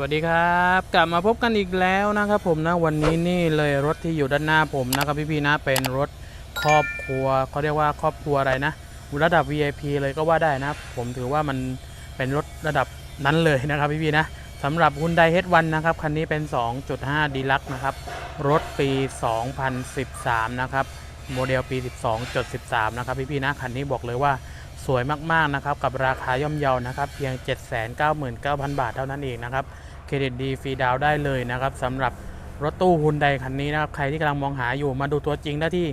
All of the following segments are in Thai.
วัสดีครับ กลับมาพบกันอีกแล้วนะครับผมนะวันนี้นี่เลยรถที่อยู่ด้านหน้าผมนะครับพี่ๆนะเป็นรถครอบครัวเขาเรียกว่าครอบครัวอะไรนะระดับ VIP เลยก็ว่าได้นะผมถือว่ามันเป็นรถระดับนั้นเลยนะครับพี่ๆนะสำหรับ Hyundai H1 นะครับคันนี้เป็น 2.5 Deluxe นะครับรถปี 2013 นะครับโมเดลปี 12.13 นะครับพี่ๆนะคันนี้บอกเลยว่าสวยมากๆนะครับกับราคาย่อมเยานะครับเพียง 799,000 บาทเท่านั้นเองนะครับ เครดิตดีฟรีดาวได้เลยนะครับสำหรับรถตู้ฮุนไดคันนี้นะครับใครที่กำลังมองหาอยู่มาดูตัวจริงได้ที่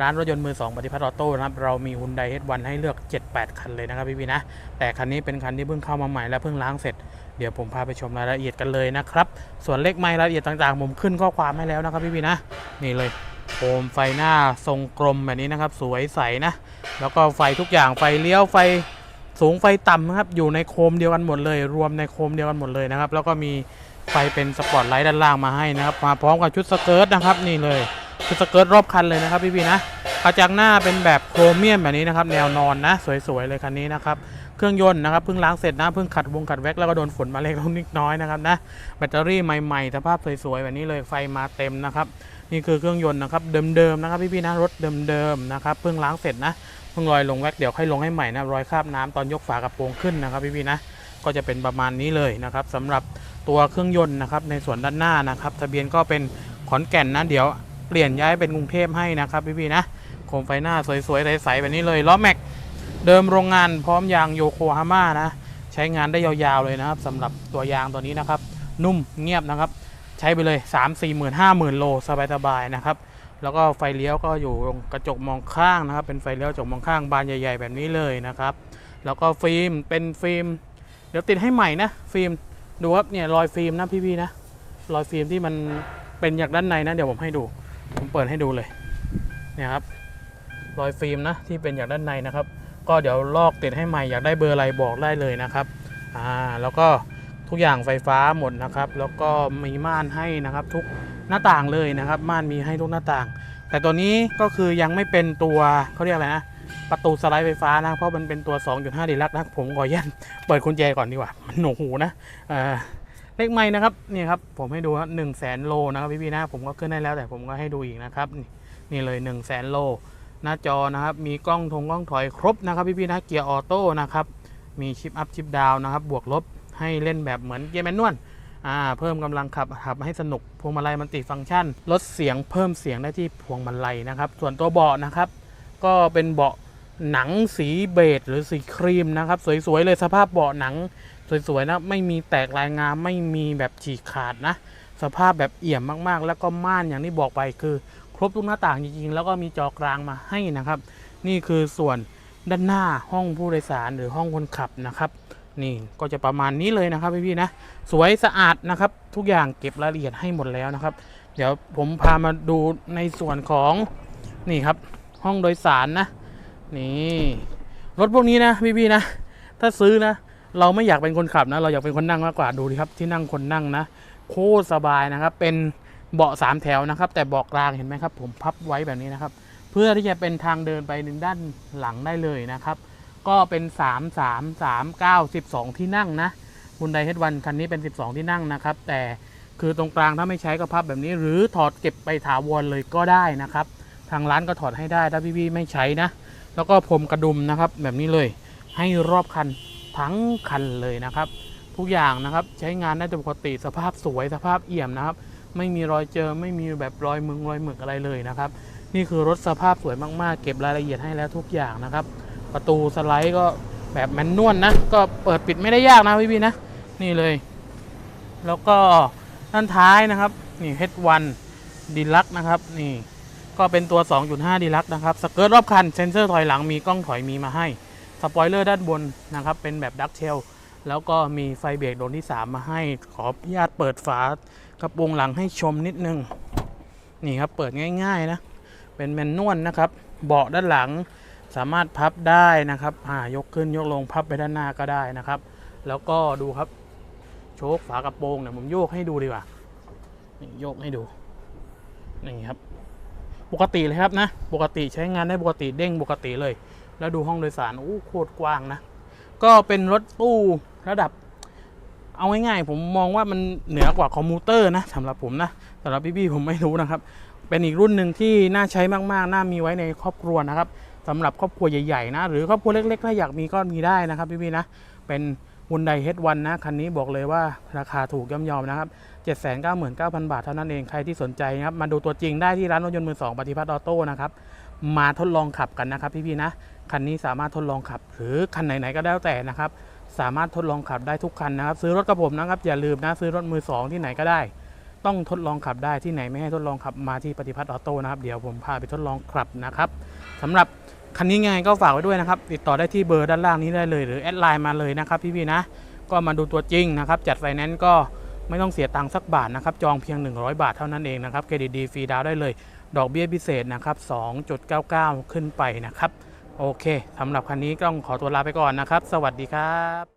ร้านรถยนต์มือ2ปฏิพัฒน์ออโต้นะครับเรามีฮุนไดเฮดวันให้เลือก 7-8 คันเลยนะครับพี่พี่ๆนะ แต่คันนี้เป็นคันที่เพิ่งเข้ามาใหม่และเพิ่งล้างเสร็จเดี๋ยวผมพาไปชมรายละเอียดกันเลยนะครับ ส่วนเลขไมล์รายละเอียดต่างๆผมขึ้นข้อความให้แล้วนะครับพี่พี่ๆนะ นี่เลยโคมไฟหน้าทรงกลมแบบนี้นะครับ สวยใสนะ แล้วก็ไฟทุกอย่างไฟเลี้ยวไฟ สูงไฟต่ำนะครับอยู่ในโคมเดียวกันหมดเลย รวมในโคมเดียวกันหมดเลยนะครับ แล้วก็มีไฟเป็นสปอตไลท์ด้านล่างมาให้นะครับ มาพร้อมกับชุดสเกิร์ตนะครับนี่เลยชุดสเกิร์ตรอบคันเลยนะครับพี่พี่นะกระจังหน้าเป็นแบบโครเมียมแบบนี้นะครับ แนวนอนนะ สวยๆเลยคันนี้นะครับเครื่องยนต์นะครับเพิ่งล้างเสร็จนะเพิ่งขัดวงขัดแว็กแล้วก็โดนฝนมาเล็กนิดน้อยนะครับนะแบตเตอรี่ใหม่ๆสภาพสวยๆแบบนี้เลยไฟมาเต็มนะครับนี่คือเครื่องยนต์นะครับเดิมๆนะครับพี่ๆนะรถเดิมๆนะครับเพิ่งล้างเสร็จนะ เพิ่งลอยลงแว็กเดี๋ยวค่อยลงให้ใหม่นะรอยคราบน้ำตอนยกฝากระโปรงขึ้นนะครับพี่ๆนะก็จะเป็นประมาณนี้เลยนะครับสำหรับตัวเครื่องยนต์นะครับในส่วนด้านหน้านะครับทะเบียนก็เป็นขอนแก่นนะเดี๋ยวเปลี่ยนย้ายเป็นกรุงเทพให้นะครับพี่ๆนะโคมไฟหน้าสวยๆใสๆแบบนี้เลยล้อแม็กเดิมโรงงานพร้อมยางโยโกฮาม่านะใช้งานได้ยาวๆเลยนะครับสำหรับตัวยางตัวนี้นะครับนุ่มเงียบนะครับ ใช้ไปเลย 3 4 0 0 0 0 5 0,000โลสบายๆนะครับ แล้วก็ไฟเลี้ยวก็อยู่ตรงกระจกมองข้างนะครับ เป็นไฟเลี้ยวกระจกมองข้างบานใหญ่ ๆ แบบนี้เลยนะครับ แล้วก็ฟิล์มเป็นฟิล์ม เดี๋ยวติดให้ใหม่นะฟิล์มดูครับเนี่ยรอยฟิล์มนะพี่ๆนะรอยฟิล์มที่มันเป็นจากด้านในนะเดี๋ยวผมให้ดูผมเปิดให้ดูเลยเนี่ยครับรอยฟิล์มนะที่เป็นจากด้านในนะครับ ก็เดี๋ยวลอกติดให้ใหม่อยากได้เบอร์อะไรบอกได้เลยนะครับอ่าแล้วก็ทุกอย่างไฟฟ้าหมดนะครับ แล้วก็มีม่านให้นะครับทุก หน้าต่างเลยนะครับ ม่านมีให้ทุกหน้าต่าง แต่ตัวนี้ก็คือยังไม่เป็นตัวเขาเรียกอะไรนะประตูสไลด์ไฟฟ้านะ เพราะมันเป็นตัว 2.5 ดีลักซ์นะผมขออนุญาตเปิดกุญแจก่อนดีกว่ามันหนวกหูนะเออเลขไม่นะครับนี่ครับผมให้ดูครับหนึ่งแสนโลนะครับพี่ๆนะผมก็ขึ้นได้แล้วแต่ผมก็ให้ดูอีกนะครับนี่นี่เลย1นึ่งแสนโลหน้าจอนะครับมีกล้องทงกล้องถอยครบนะครับพี่ๆนะเกียร์ออโต้นะครับมีชิปอัพชิปดาวนะครับบวกลบให้เล่นแบบเหมือนเกียร์แมนนวล อ่าเพิ่มกำลังขับขับให้สนุกพวงมาลัยมันติฟังก์ชัน ลดเสียงเพิ่มเสียงได้ที่พวงมาลัยนะครับ ส่วนตัวเบาะนะครับ ก็เป็นเบาะหนังสีเบจหรือสีครีมนะครับ สวยๆเลยสภาพเบาะหนัง สวยๆนะไม่มีแตกลายงามไม่มีแบบฉีกขาดนะ สภาพแบบเอี่ยมมากๆ แล้วก็ม่านอย่างที่บอกไปคือ ครบทุกหน้าต่างจริงๆ แล้วก็มีจอกลางมาให้นะครับ นี่คือส่วนด้านหน้าห้องผู้โดยสารหรือห้องคนขับนะครับ นี่ก็จะประมาณนี้เลยนะครับพี่ๆนะ สวยสะอาดนะครับ ทุกอย่างเก็บรายละเอียดให้หมดแล้วนะครับ เดี๋ยวผมพามาดูในส่วนของนี่ครับ ห้องโดยสารนะ นี่รถพวกนี้นะพี่ๆนะ ถ้าซื้อนะ เราไม่อยากเป็นคนขับนะ เราอยากเป็นคนนั่งมากกว่าดูดิครับ ที่นั่งคนนั่งนะ โคตรสบายนะครับ เป็นเบาะสามแถวนะครับ แต่เบาะกลางเห็นไหมครับ ผมพับไว้แบบนี้นะครับ เพื่อที่จะเป็นทางเดินไปด้านหลังได้เลยนะครับ ก็เป็น 3 3 3 9 12 ที่นั่งนะฮุนไดเฮดวันคันนี้เป็น 12 ที่นั่งนะครับ แต่คือตรงกลางถ้าไม่ใช้ก็พับแบบนี้ หรือถอดเก็บไปถาวรเลยก็ได้นะครับ ทางร้านก็ถอดให้ได้ถ้าพี่ๆไม่ใช้นะ แล้วก็พรมกระดุมนะครับแบบนี้เลยให้รอบคันทั้งคันเลยนะครับ ทุกอย่างนะครับใช้งานได้ปกติสภาพสวยสภาพเอี่ยมนะครับ ไม่มีรอยเจอไม่มีแบบรอยมึงรอยหมึกอะไรเลยนะครับ นี่คือรถสภาพสวยมากๆ เก็บรายละเอียดให้แล้วทุกอย่างนะครับ ประตูสไลด์ก็แบบแมนนวลนะ ก็เปิดปิดไม่ได้ยากนะพี่พี่นะ นี่เลย แล้วก็ด้านท้ายนะครับ นี่ H1 ดีลักนะครับ นี่ก็เป็นตัว 2.5ดีลักนะครับ สเกิร์ตรอบคัน เซนเซอร์ถอยหลังมีกล้องถอยมีมาให้ สปอยเลอร์ด้านบนนะครับ เป็นแบบดักเชลแล้วก็มีไฟเบรกโดนที่ 3 มาให้ ขออนุญาตเปิดฝากระโปรงหลังให้ชมนิดนึง นี่ครับ เปิดง่าย ๆ นะ เป็นแมนนวลนะครับ เบาะด้านหลัง สามารถพับได้นะครับอ่ายกขึ้นยกลงพับไปด้านหน้าก็ได้นะครับ แล้วก็ดูครับ โชคฝากระโปรงเนี่ยผมโยกให้ดูดีกว่านี่โยกให้ดูนี่ครับ ปกติเลยครับนะ ปกติใช้งานได้ปกติเด้งปกติเลย แล้วดูห้องโดยสารโอ้โคตรกว้างนะ ก็เป็นรถตู้ระดับ เอาง่ายๆผมมองว่ามันเหนือกว่าคอมพิวเตอร์นะสำหรับผมนะสำหรับพี่ๆผมไม่รู้นะครับ เป็นอีกรุ่นหนึ่งที่น่าใช้มากๆ น่ามีไว้ในครอบครัวนะครับ สำหรับครอบครัวใหญ่ๆนะ หรือครอบครัวเล็กๆ ถ้าอยากมีก็มีได้นะครับพี่ๆนะ เป็นฮุนไดเฮดวันนะ คันนี้บอกเลยว่าราคาถูกย่อมยอมนะครับ 799,000 บาทเท่านั้นเองใครที่สนใจนะครับ มาดูตัวจริงได้ที่ร้านรถยนต์มือสองปฏิพัฒน์ออโต้นะครับ มาทดลองขับกันนะครับพี่ๆนะ คันนี้สามารถทดลองขับ หรือคันไหนๆก็แล้วแต่นะครับสามารถทดลองขับได้ทุกคันนะครับ ซื้อรถกับผมนะครับอย่าลืมนะซื้อรถมือสองที่ไหนก็ได้ ต้องทดลองขับได้ที่ไหนไม่ให้ทดลองขับมาที่ปฏิพัฒน์ออโต้นะครับเดี๋ยวผมพาไปทดลองขับนะครับสำหรับคันนี้ไงก็ฝากไว้ด้วยนะครับ ติดต่อได้ที่เบอร์ด้านล่างนี้ได้เลยหรือแอดไลน์มาเลยนะครับพี่ๆนะ ก็มาดูตัวจริงนะครับ จัดไฟแนนซ์ก็ไม่ต้องเสียตังค์สักบาทนะครับ จองเพียง 100 บาทเท่านั้นเองนะครับเครดิตดีฟรีดาวได้เลย ดอกเบี้ยพิเศษนะครับ 2.99 ขึ้นไปนะครับ โอเคสำหรับคันนี้ก็ต้องขอตัวลาไปก่อนนะครับ สวัสดีครับ